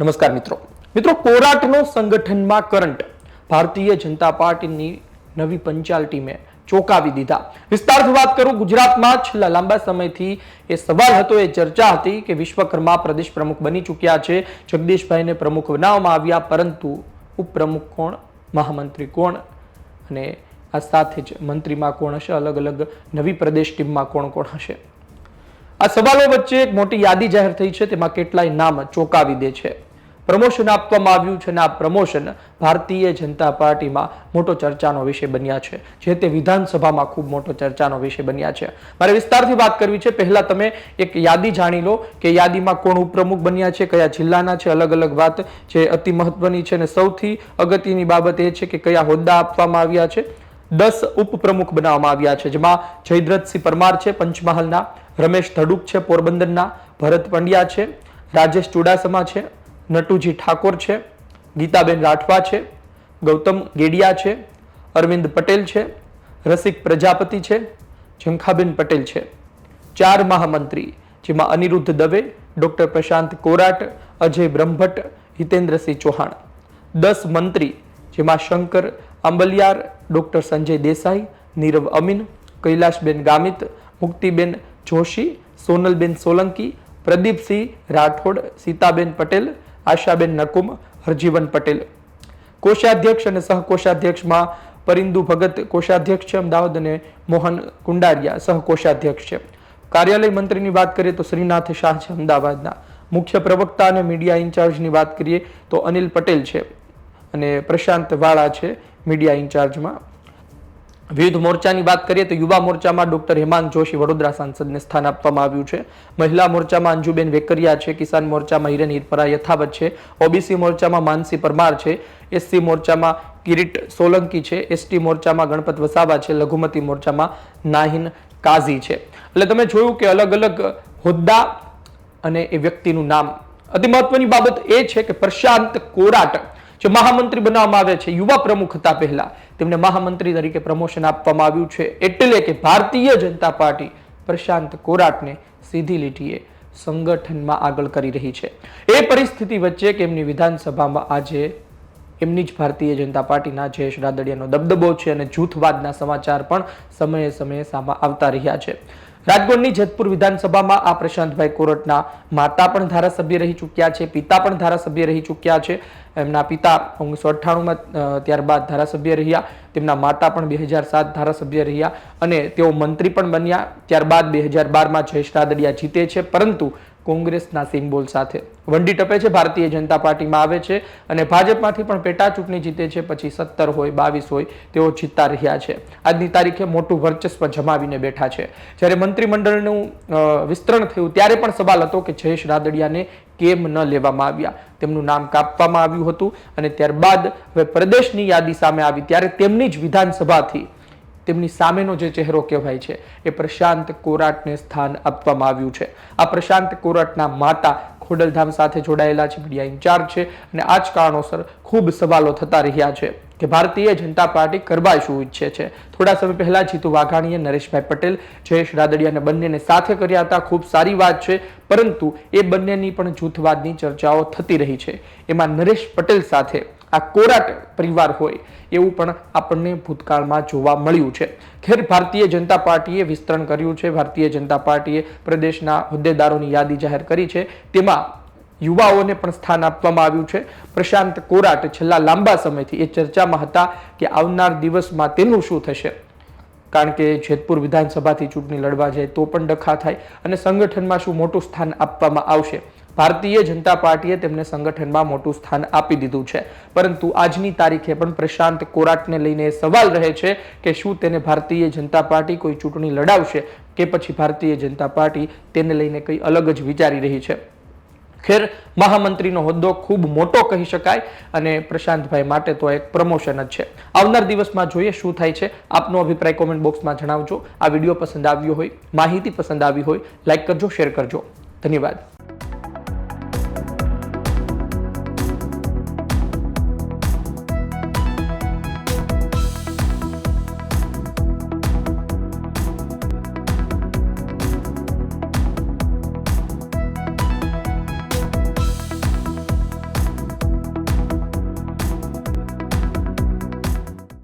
નમસ્કાર મિત્રો. મિત્રો કોરાટનો સંગઠનમાં કરંટ ભારતીય જનતા પાર્ટીની નવી પંચાલ ટીમે ચોંકાવી દીધા. વિસ્તારથી વાત કરું, ગુજરાતમાં છેલ્લા લાંબા સમયથી એ સવાલ હતો, એ ચર્ચા હતી કે વિશ્વકર્મા પ્રદેશ પ્રમુખ બની ચૂક્યા છે, જગદીશભાઈને પ્રમુખ બનાવવામાં આવ્યા, પરંતુ ઉપપ્રમુખ કોણ, મહામંત્રી કોણ અને આ સાથે જ મંત્રીમાં કોણ હશે, અલગ અલગ નવી પ્રદેશ ટીમમાં કોણ કોણ હશે? આ સવાલો વચ્ચે એક મોટી યાદી જાહેર થઈ છે, તેમાં કેટલાય નામ ચોંકાવી દે છે. પ્રમોશન આપવામાં આવ્યું છે અને આ પ્રમોશન ભારતીય જનતા પાર્ટીમાં મોટો ચર્ચાનો વિષય બન્યા છે, જે તે વિધાનસભામાં ખૂબ મોટો ચર્ચાનો વિષય બન્યા છે. મારે વિસ્તારથી વાત કરવી છે. પહેલા તમે એક યાદી જાણી લો કે યાદીમાં કોણ ઉપપ્રમુખ બન્યા છે, કયા જિલ્લાના છે, અલગ અલગ વાત જે અતિ મહત્વની છે અને સૌથી અગત્યની બાબત એ છે કે કયા હોદ્દા આપવામાં આવ્યા છે. દસ ઉપપ્રમુખ બનાવવામાં આવ્યા છે, જેમાં જયદ્રથસિંહ પરમાર છે, પંચમહાલના, રમેશ ધડુક છે, પોરબંદરના, ભરત પંડ્યા છે, રાજેશ ચુડાસમા છે નટુજી ઠાકોર છે, ગીતાબેન રાઠવા છે, ગૌતમ ગેડિયા છે, અરવિંદ પટેલ છે, રસિક પ્રજાપતિ છે, ઝંખાબેન પટેલ છે. ચાર મહામંત્રી, જેમાં અનિરુદ્ધ દવે, ડૉક્ટર પ્રશાંત કોરાટ, અજય બ્રહ્મભટ્ટ, હિતેન્દ્રસિંહ ચૌહાણ. દસ મંત્રી, જેમાં શંકર આંબલિયાર, ડૉક્ટર સંજય દેસાઈ, નીરવ અમીન, કૈલાશબેન ગામિત, મુક્તિબેન જોશી, સોનલબેન સોલંકી, પ્રદીપસિંહ રાઠોડ, સીતાબેન પટેલ આશાબેન નકુમ, હરજીવન પટેલ. કોષાધ્યક્ષ અને સહકોષાધ્યક્ષમાં પરિંદુ ભગત, કોષાધ્યક્ષ છે અમદાવાદ અને મોહન કુંડારિયા, સહકોષાધ્યક્ષ છે. કાર્યાલય મંત્રીની વાત કરીએ તો શ્રીનાથ શાહ છે અમદાવાદના. મુખ્ય પ્રવક્તા અને મીડિયા ઇન્ચાર્જની વાત કરીએ તો અનિલ પટેલ છે. અને પ્રશાંત વાળા છે મીડિયા ઇન્ચાર્જમાં. વિવિધ મોરચાની વાત કરીએ તો યુવા મોરચામાં ડોક્ટર હેમાંગ જોશી વડોદરા સાંસદને સ્થાન આપવામાં આવ્યું છે. મહિલા મોરચામાં અંજુબેન વેકરિયા છે, કિસાન મોરચામાં હિરેન હિરપરા યથાવત છે, ઓબીસી મોરચામાં માનસી પરમાર છે, એસસી મોરચામાં કિરીટ સોલંકી છે, એસટી મોરચામાં ગણપત વસાવા છે, લઘુમતી મોરચામાં નાહિન કાઝી છે. એટલે તમે જોયું કે અલગ અલગ હોદ્દા અને એ વ્યક્તિનું નામ. અતિ મહત્વની બાબત એ છે કે પ્રશાંત કોરાટ જે મહામંત્રી બનાવવામાં આવે છે, યુવા પ્રમુખ હતા પહેલા, તેમને મહામંત્રી તરીકે પ્રમોશન આપવામાં આવ્યું છે, એટલે કે ભારતીય જનતા પાર્ટી પ્રશાંત કોરાટને સીધી લીટીએ સંગઠનમાં આગળ કરી રહી છે. એ પરિસ્થિતિ વચ્ચે કે એમની વિધાનસભામાં આજે એમની જ ભારતીય જનતા પાર્ટીના જયેશ રાદડિયાનો દબદબો છે અને જૂથવાદના સમાચાર પણ સમયે સમયે સામે આવતા રહ્યા છે. રાજકોટની જેતપુર વિધાનસભામાં આ પ્રશાંતભાઈ કોરટના માતા પણ ધારાસભ્ય રહી ચૂક્યા છે, પિતા પણ ધારાસભ્ય રહી ચૂક્યા છે. એમના પિતા ઓગણીસો અઠ્ઠાણુંમાં ત્યારબાદ ધારાસભ્ય રહ્યા. તેમના માતા પણ બે હજાર સાત ધારાસભ્ય રહ્યા અને તેઓ મંત્રી પણ બન્યા. ત્યારબાદ બે હજાર બારમાં જયેશ રાદડિયા જીતે છે, પરંતુ કોંગ્રેસના સિમ્બોલ સાથે. વંડી ટપે છે, ભારતીય જનતા પાર્ટીમાં આવે છે અને ભાજપમાંથી પણ પેટા ચૂંટણી જીતે છે, પછી સત્તર હોય, બાવીસ હોય તેઓ જીતતા રહ્યા છે. આજની તારીખે મોટું વર્ચસ્વ જમાવીને બેઠા છે. જ્યારે મંત્રીમંડળનું વિસ્તરણ થયું ત્યારે પણ સવાલ હતો કે જયેશ રાદડિયાને કેમ ન લેવામાં આવ્યા. તેમનું નામ કાપવામાં આવ્યું હતું અને ત્યારબાદ હવે પ્રદેશની યાદી સામે આવી. ત્યારે તેમની જ વિધાનસભાથી તેમની સામેનો જે ચહેરો કહેવાય છે, એ પ્રશાંત કોરાટને સ્થાન આપવામાં આવ્યું છે. આ પ્રશાંત કોરાટના માતા ખોડલધામ સાથે જોડાયેલા છે, મીડિયા ઇન્ચાર્જ છે અને આ જ કારણોસર ખૂબ સવાલો થતા રહ્યા છે કે ભારતીય જનતા પાર્ટી કરવા શું ઈચ્છે છે. થોડા સમય પહેલા જીતુ વાઘાણીએ નરેશભાઈ પટેલ, જયેશ રાદડિયાને બંનેને સાથે કર્યા હતા. ખૂબ સારી વાત છે, પરંતુ એ બંનેની પણ જૂથવાદની ચર્ચાઓ થતી રહી છે. એમાં નરેશ પટેલ સાથે આ કોરાટ પરિવાર હોય એવું પણ આપણને ભૂતકાળમાં જોવા મળ્યું છે. ખેર ભારતીય જનતા પાર્ટીએ વિસ્તરણ કર્યું છે. ભારતીય જનતા પાર્ટીએ પ્રદેશના હોદ્દેદારોની યાદી જાહેર કરી છે. તેમાં યુવાઓને પણ સ્થાન આપવામાં આવ્યું છે. પ્રશાંત કોરાટ છેલ્લા લાંબા સમયથી એ ચર્ચામાં હતા કે આવનાર દિવસમાં તેનું શું થશે. કારણ કે જેતપુર વિધાનસભાથી ચૂંટણી લડવા જાય તો પણ ડખા થાય અને સંગઠનમાં શું મોટું સ્થાન આપવામાં આવશે. ભારતીય જનતા પાર્ટીએ તેમને સંગઠનમાં મોટું સ્થાન આપી દીધું છે. પરંતુ આજની તારીખે પણ પ્રશાંત કોરાટને લઈને સવાલ રહે છે કે શું તેને ભારતીય જનતા પાર્ટી કોઈ ચૂંટણી લડાવશે કે પછી ભારતીય જનતા પાર્ટી તેને લઈને કંઈ અલગ જ વિચારી રહી છે. ખેર, મહામંત્રીનો હોદ્દો ખૂબ મોટો કહી શકાય અને પ્રશાંતભાઈ માટે તો એક પ્રમોશન જ છે. આવનાર દિવસમાં જોઈએ શું થાય છે. આપનો અભિપ્રાય કોમેન્ટ બોક્સમાં જણાવજો. આ વીડિયો પસંદ આવ્યો હોય, માહિતી પસંદ આવી હોય લાઈક કરજો શેર કરજો. ધન્યવાદ.